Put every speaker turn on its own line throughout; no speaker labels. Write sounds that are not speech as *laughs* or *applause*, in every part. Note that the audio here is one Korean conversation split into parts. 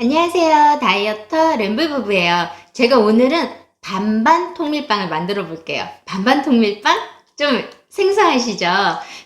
안녕하세요. 다이어터 램블 부부예요. 제가 오늘은 반반 통밀빵을 만들어 볼게요. 반반 통밀빵? 좀 생소하시죠?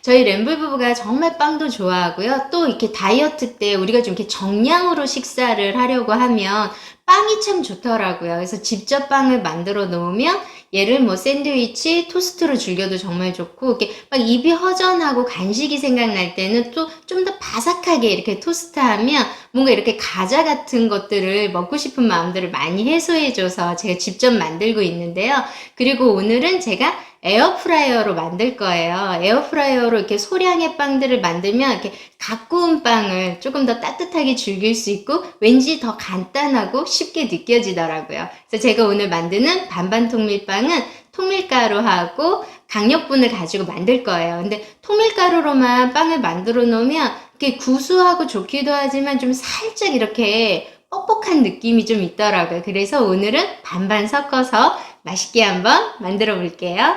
저희 램블 부부가 정말 빵도 좋아하고요. 또 이렇게 다이어트 때 우리가 좀 이렇게 정량으로 식사를 하려고 하면 빵이 참 좋더라고요. 그래서 직접 빵을 만들어 놓으면 얘를 뭐 샌드위치, 토스트로 즐겨도 정말 좋고 이렇게 막 입이 허전하고 간식이 생각날 때는 또 좀 더 바삭하게 이렇게 토스트하면 뭔가 이렇게 과자 같은 것들을 먹고 싶은 마음들을 많이 해소해줘서 제가 직접 만들고 있는데요. 그리고 오늘은 제가 에어프라이어로 만들 거예요. 에어프라이어로 이렇게 소량의 빵들을 만들면 이렇게 갓 구운 빵을 조금 더 따뜻하게 즐길 수 있고 왠지 더 간단하고 쉽게 느껴지더라고요. 그래서 제가 오늘 만드는 반반 통밀빵은 통밀가루하고 강력분을 가지고 만들 거예요. 근데 통밀가루로만 빵을 만들어 놓으면 이렇게 구수하고 좋기도 하지만 좀 살짝 이렇게 뻑뻑한 느낌이 좀 있더라고요. 그래서 오늘은 반반 섞어서 맛있게 한번 만들어 볼게요.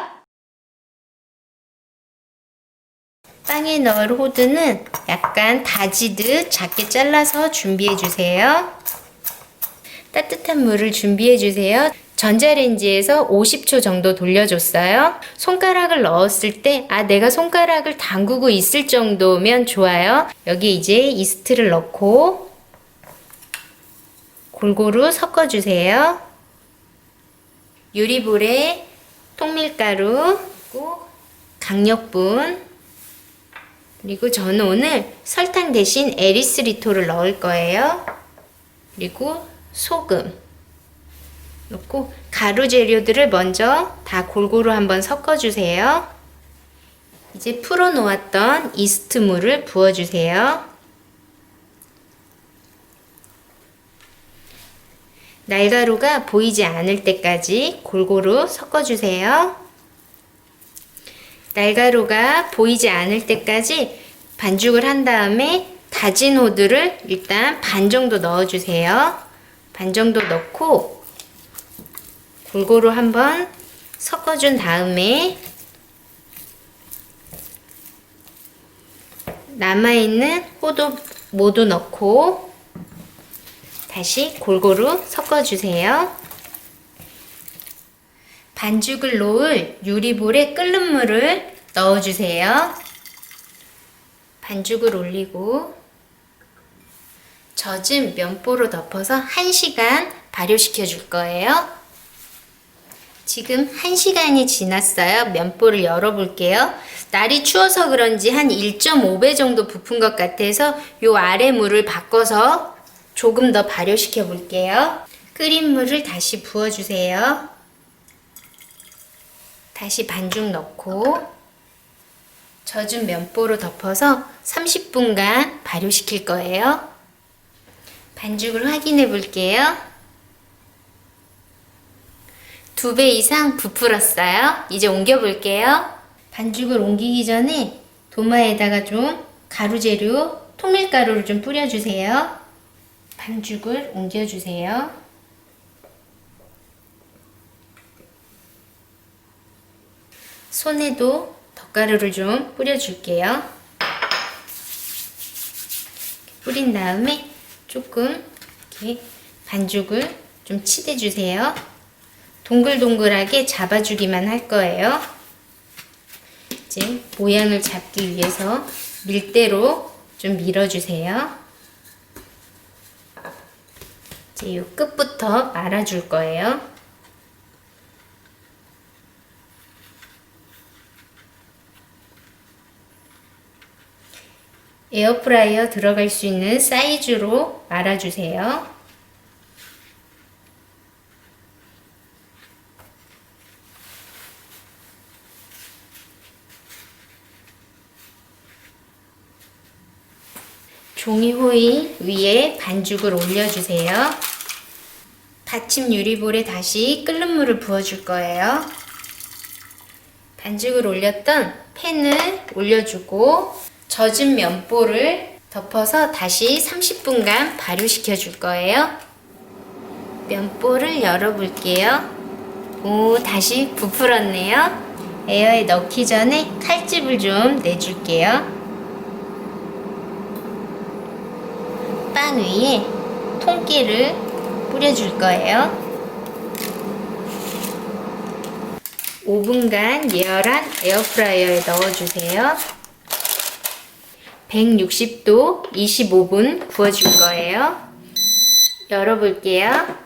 빵에 넣을 호두는 약간 다지듯 작게 잘라서 준비해 주세요. 따뜻한 물을 준비해 주세요. 전자레인지에서 50초 정도 돌려줬어요. 손가락을 넣었을 때, 아, 내가 손가락을 담그고 있을 정도면 좋아요. 여기 이제 이스트를 넣고 골고루 섞어주세요. 유리볼에 통밀가루, 강력분, 그리고 저는 오늘 설탕 대신 에리스리토를 넣을 거예요. 그리고 소금 넣고 가루 재료들을 먼저 다 골고루 한번 섞어주세요. 이제 풀어 놓았던 이스트 물을 부어주세요. 날가루가 보이지 않을 때까지 골고루 섞어주세요. 날가루가 보이지 않을 때까지 반죽을 한 다음에 다진 호두를 일단 반 정도 넣어주세요. 반 정도 넣고 골고루 한번 섞어준 다음에 남아있는 호두 모두 넣고 다시 골고루 섞어주세요. 반죽을 놓을 유리볼에 끓는 물을 넣어주세요. 반죽을 올리고 젖은 면보로 덮어서 1시간 발효시켜 줄 거예요. 지금 1시간이 지났어요. 면보를 열어볼게요. 날이 추워서 그런지 한 1.5배 정도 부푼 것 같아서 요 아래 물을 바꿔서 조금 더 발효시켜 볼게요. 끓인 물을 다시 부어주세요. 다시 반죽 넣고 젖은 면보로 덮어서 30분간 발효시킬 거예요. 반죽을 확인해 볼게요. 두 배 이상 부풀었어요. 이제 옮겨 볼게요. 반죽을 옮기기 전에 도마에다가 좀 가루 재료, 통밀가루를 좀 뿌려주세요. 반죽을 옮겨주세요. 손에도 덧가루를 좀 뿌려줄게요. 뿌린 다음에 조금 이렇게 반죽을 좀 치대주세요. 동글동글하게 잡아주기만 할 거예요. 이제 모양을 잡기 위해서 밀대로 좀 밀어주세요. 이제 이 끝부터 말아줄 거예요. 에어프라이어 들어갈 수 있는 사이즈로 말아주세요. 종이 호일 위에 반죽을 올려주세요. 받침 유리볼에 다시 끓는 물을 부어줄 거예요. 반죽을 올렸던 팬을 올려주고 젖은 면보를 덮어서 다시 30분간 발효시켜 줄 거예요. 면보를 열어볼게요. 오, 다시 부풀었네요. 에어에 넣기 전에 칼집을 좀 내줄게요. 빵 위에 통깨를 뿌려줄 거예요. 5분간 예열한 에어프라이어에 넣어주세요. 160도 25분 구워줄 거예요. 열어볼게요.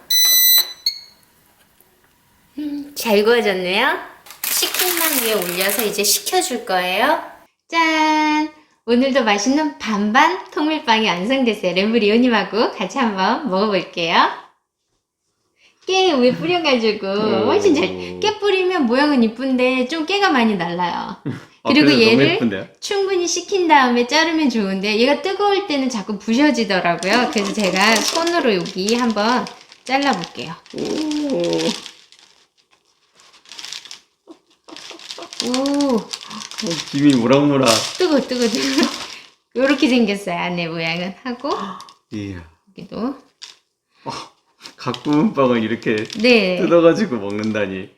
음, 잘 구워졌네요. 치킨만 위에 올려서 이제 식혀줄 거예요. 짠! 오늘도 맛있는 반반 통밀빵이 완성됐어요. 렘브리오님하고 같이 한번 먹어볼게요. 깨 위에 뿌려가지고 훨씬 잘, 깨 뿌리면 모양은 이쁜데 좀 깨가 많이 날라요. *laughs* *laughs* 그리고
아, 그래도 너무
얘를
예쁜데요?
충분히 식힌 다음에 자르면 좋은데 얘가 뜨거울 때는 자꾸 부셔지더라고요. 그래서 제가 손으로 여기 한번 잘라볼게요.
오,
오, *laughs*
김이 모락모락.
뜨거, 뜨거, 뜨거. 요렇게 생겼어요. 안에 모양은 하고
이야, *gasps*
여기도
각 구운 빵을 이렇게
네
뜯어가지고 먹는다니.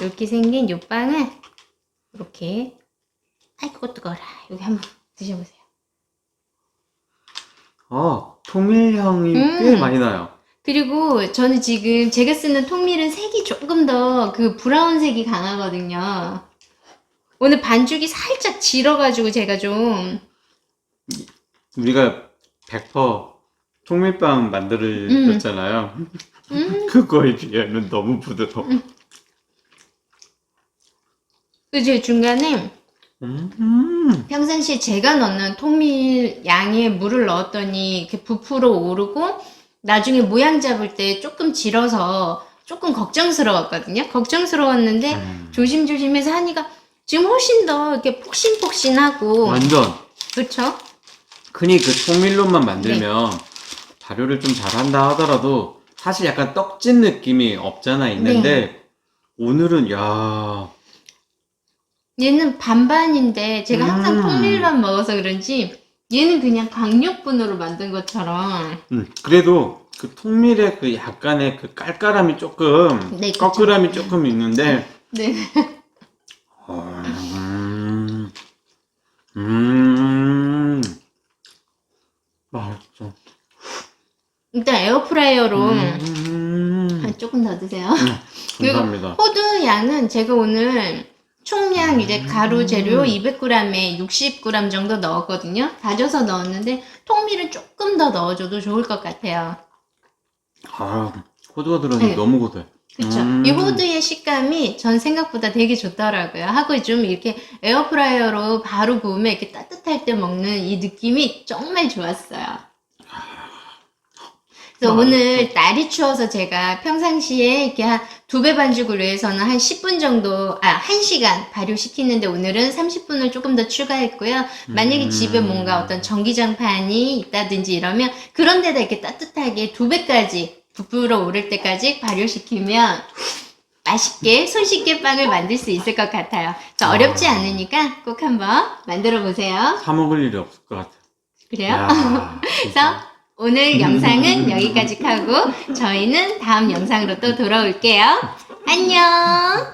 이렇게 생긴 요 빵을 이렇게 아이고 뜨거라. 여기 한번 드셔보세요.
아, 통밀 향이 꽤
음.
많이 나요.
그리고 저는 지금 제가 쓰는 통밀은 색이 조금 더 그 브라운 색이 강하거든요. 오늘 반죽이 살짝 질어가지고 제가 좀
우리가 100% 통밀빵
음.
만들었잖아요. *laughs*
음,
그거에 비하면 너무 부드러워.
그제 중간에
음,
평상시에 제가 넣는 통밀 양의 물을 넣었더니 이렇게 부풀어 오르고 나중에 모양 잡을 때 조금 질어서 조금 걱정스러웠거든요. 걱정스러웠는데
음.
조심조심해서 하니까 지금 훨씬 더 이렇게 폭신폭신하고
완전.
그렇죠?
흔히 그 통밀로만 만들면
네.
발효를 좀 잘한다 하더라도 사실 약간 떡진 느낌이 없잖아 있는데
네.
오늘은 야
얘는 반반인데 제가 항상
음.
통밀만 먹어서 그런지 얘는 그냥 강력분으로 만든 것처럼
음, 그래도 그 통밀의 그 약간의 그 깔깔함이 조금
네, 그쵸.
꺼끌함이 조금 있는데
네. *laughs*
어, 음, 음, 맛있어.
일단 에어프라이어로
음,
한 조금 더 드세요. *laughs* 그리고
감사합니다.
호두 양은 제가 오늘 총량 이제 가루 재료 200g에 60g 정도 넣었거든요. 다져서 넣었는데 통밀은 조금 더 넣어줘도 좋을 것 같아요.
아, 호두가 들어서
네.
너무 고소해.
그쵸?
음.
이 호두의 식감이 전 생각보다 되게 좋더라고요. 하고 좀 이렇게 에어프라이어로 바로 구우면 이렇게 따뜻할 때 먹는 이 느낌이 정말 좋았어요. 그래서. 오늘 날이 추워서 제가 평상시에 이렇게 한 두 배 반죽을 위해서는 한 10분 정도, 아, 1시간 발효시키는데 오늘은 30분을 조금 더 추가했고요. 만약에
음.
집에 뭔가 어떤 전기장판이 있다든지 이러면 그런 데다 이렇게 따뜻하게 두 배까지 부풀어 오를 때까지 발효시키면 맛있게 손쉽게 빵을 만들 수 있을 것 같아요.
아.
어렵지 않으니까 꼭 한번 만들어 보세요.
사 먹을 일이 없을 것 같아.
그래요?
야, *laughs*
그래서 오늘 영상은 *laughs* 여기까지 하고 저희는 다음 영상으로 또 돌아올게요. 안녕!